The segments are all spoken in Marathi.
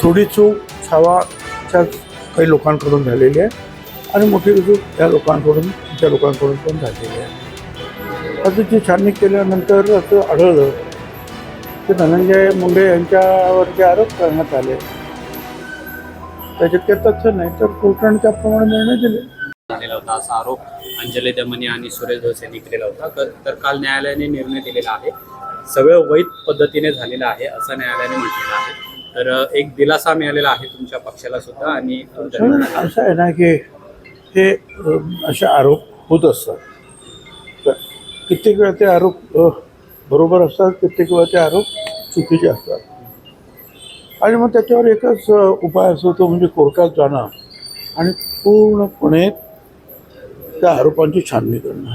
थोडी चूक छावाच्या काही लोकांकडून झालेली आहे आणि मोठी चूक त्या लोकांकडून त्या लोकांकडून पण झालेली आहे. आता ती छाननी केल्यानंतर असं आढळलं की धनंजय मुंडे यांच्यावर जे आरोप करण्यात आले. त्याच्यात काही तथ्य नाही तर कोर्टाने त्याप्रमाणे निर्णय दिले. झालेला होता असा आरोप अंजली दमनी आणि सुरेश धोस यांनी केलेला होता. तर- तर काल न्यायालयाने निर्णय दिलेला आहे. सगळं वैध पद्धतीने झालेलं आहे असं न्यायालयाने म्हटलेलं आहे. तर एक दिलासा मिळालेला आहे तुमच्या पक्षाला सुद्धा आणि असं आहे ना की हे असे आरोप होत असतात. तर कित्येक वेळा ते आरोप बरोबर असतात कित्येक वेळा ते आरोप चुकीचे असतात. आणि मग त्याच्यावर एकच उपाय असतो तो म्हणजे कोर्टात जाणं आणि पूर्णपणे त्या आरोपांची छाननी करणं.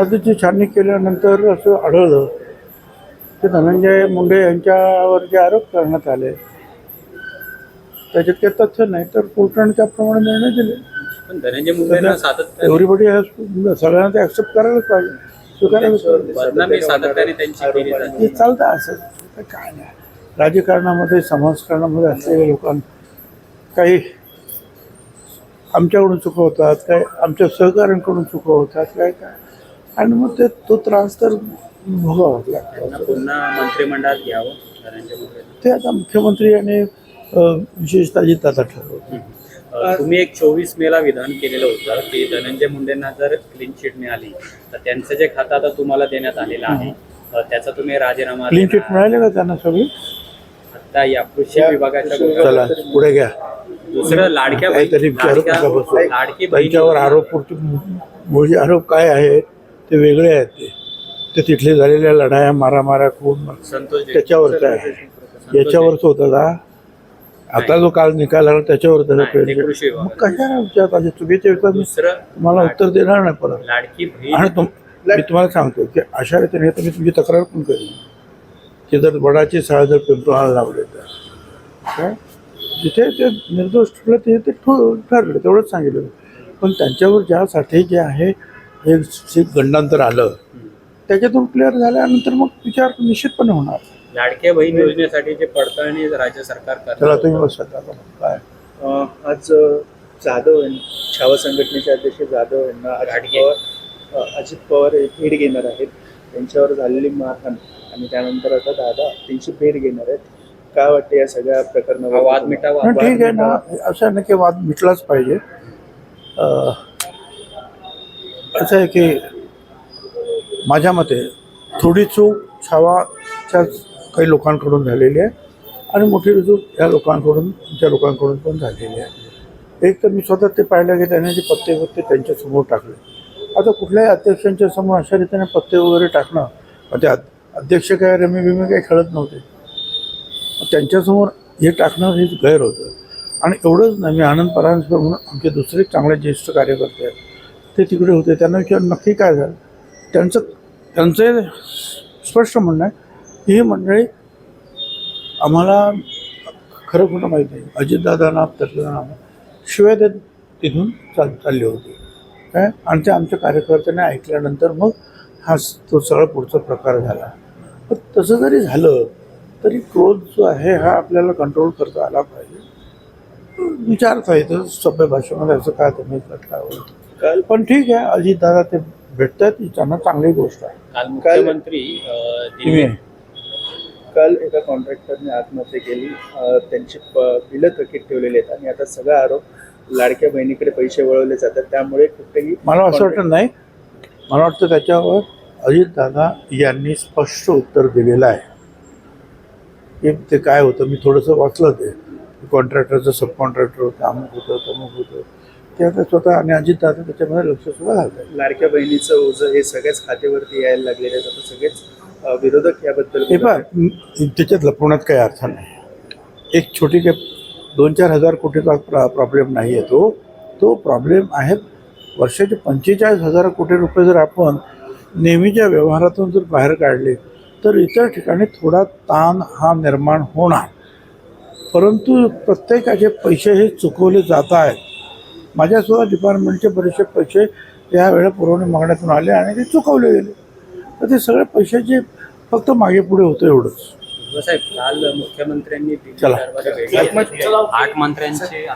आता ती छाननी केल्यानंतर असं आढळलं की धनंजय मुंडे यांच्यावर जे आरोप करण्यात आले त्याच्यात काही तथ्य नाही तर कोर्टाने त्याप्रमाणे निर्णय दिले. पण धनंजय मुंडेंना सातत्याने एव्हरीबडी सगळ्यांना ते ॲक्सेप्ट करायलाच पाहिजे. सातत्याने त्यांची ते चालतं असं. काय नाही. राजकारणामध्ये समाजकारणामध्ये असलेल्या लोकांना काही आमच्याकडून चुका होतात काय आमच्या सहकाऱ्यांकडून चुका होतात काय काय. आणि मग ते तो त्रास तर भोगावाच लागतो त्यांना पुन्हा मंत्रिमंडळात घ्यावं धनंजय ते आता मुख्यमंत्री आणि अं, विशेषतः ठरवतात अ, तुम्ही एक चोवीस मेला विधान केलेलं होतं की धनंजय मुंडेंना जर क्लीन चिट मिळाली तर त्यांचं जे खातं आता तुम्हाला देण्यात आलेलं आहे अ, त्याचा तुम्ही राजीनामा क्लीन चिट देणार. मिळाले का त्यांना सगळी? आता या कृषी विभागाच्या चला पुढे घ्या. दुसरं लाडक्या बहीण- काहीतरी विचारू नका लाडक्या बसू. लाडकी बहीण त्यांच्यावर आरोप पुरते. आरोप काय आहेत ते वेगळे आहेत ते. ते तिथले झालेल्या लढाया मारामाऱ्या खून. त्याच्यावरचं आहे. याच्यावरच होतं का? आता जो काल निकाल आला त्याच्यावर त्याला नाही, ते पेरले. कृषी मग कशाला विचारता? चुकीचे विचार तुम्हाला उत्तर देणार नाही परत. आणि मी तुम्हाला सांगतो की अशा रीतीने तर मी तुमची तक्रार पण करेन की जर वडाची साळ जर पिंपळाला लावले तर. काय? जिथे ते निर्दोष ठरलं ते ते ठरलं तेवढंच सांगितलं. पण त्यांच्यावर ज्यासाठी जे आहे हे गंडांतर आलं त्याच्यातून क्लिअर झाल्यानंतर मग विचार निश्चितपणे होणार. लाडक्या बहीण योजनेसाठी जे पडताळणी राज्य सरकार करणार तुम्ही आता काय? अ, आज अ, जाधव यांनी छावा संघटनेचे अध्यक्ष जाधव यांना अजित गाडगे. पवार अ, अजित पवार हे भेट घेणार आहेत. त्यांच्यावर झालेली मारहाण आणि त्यानंतर आता दादा त्यांची भेट घेणार आहेत. काय वाटते या सगळ्या हा प्रकरणावर वाद मिटावा ठीक आहे ना. असं नाही की वाद मिटलाच पाहिजे. अं, असं आहे की माझ्या मते थोडी चूक छावाच्या काही लोकांकडून झालेली आहे आणि मोठी चूक या लोकांकडून त्या लोकांकडून पण झालेली आहे. एक तर मी स्वतः ते पाहिलं की त्याने जे पत्ते पत्ते त्यांच्यासमोर टाकले. आता कुठल्याही अध्यक्षांच्या समोर अशा रीतीने पत्ते वगैरे टाकणं मग ते अध्यक्ष काय रमी बिमी काही खेळत नव्हते. त्यांच्यासमोर हे टाकणं हे गैर होतं. आणि एवढंच नाही मी आनंद परांजकर म्हणून आमचे दुसरे चांगले ज्येष्ठ कार्यकर्ते आहेत ते तिकडे होते त्यांना विचार नक्की काय झालं? त्यांचं त्यांचं स्पष्ट म्हणणं आहे की ही मंडळी आम्हाला खरं खोटं माहीत नाही. अजितदादांना त्यातलं शिवाय ते तिथून चाल चालले होते. काय? आणि ते आमच्या कार्यकर्त्यांनी ऐकल्यानंतर मग हा तो सगळा पुढचा प्रकार झाला. पण तसं जरी झालं तरी क्रोध जो आहे हा आपल्याला कंट्रोल करता आला पाहिजे. विचारता येतं सभ्य भाषेमध्ये असं काय तुम्ही करता पण ठीक आहे अजितदादा ते भेटतात ही त्यांना चांगली गोष्ट आहे. काल मुख्यमंत्री अ, तुम्ही? दिल्ली काल एका कॉन्ट्रॅक्टरने आत्महत्या केली अ, त्यांची प- बिलं थकीत ठेवलेली आहेत आणि आता सगळा आरोप लाडक्या बहिणीकडे पैसे वळवले जातात. त्यामुळे कुठेही मला असं वाटत नाही. मला वाटतं त्याच्यावर अजितदादा यांनी स्पष्ट उत्तर दिलेलं आहे. की ते काय होतं मी थोडंसं वाचलं ते. कॉन्ट्रॅक्टरचं सब कॉन्ट्रॅक्टर होतं अमुक होतं तमुक होतं. ते आता स्वतः आणि अजितदादा त्याच्यामध्ये लक्ष सुद्धा घालतात लाडक्या बहिणीचं ओझं हे सगळ्याच खात्यावरती यायला लागलेलं आहे. आता सगळेच विरोधक याबद्दल हे पहा त्याच्यात लपवण्यात काही अर्थ नाही. एक छोटी काही दोन चार हजार कोटीचा प्र प्रॉब्लेम नाही आहे तो. तो प्रॉब्लेम आहे वर्षाचे पंचेचाळीस हजार कोटी रुपये जर आपण नेहमीच्या व्यवहारातून जर बाहेर काढले तर इतर ठिकाणी थोडा ताण हा निर्माण होणार. परंतु प्रत्येकाचे पैसे हे चुकवले जात आहेत. माझ्यासुद्धा डिपार्टमेंटचे बरेचसे पैसे या वेळेला पुरवणी मागण्यातून आले आणि ते चुकवले गेले. तर ते सगळे पैशाचे फक्त मागे पुढे होतं एवढंच. साहेब काल मुख्यमंत्र्यांनी. आठ मंत्र्यांचे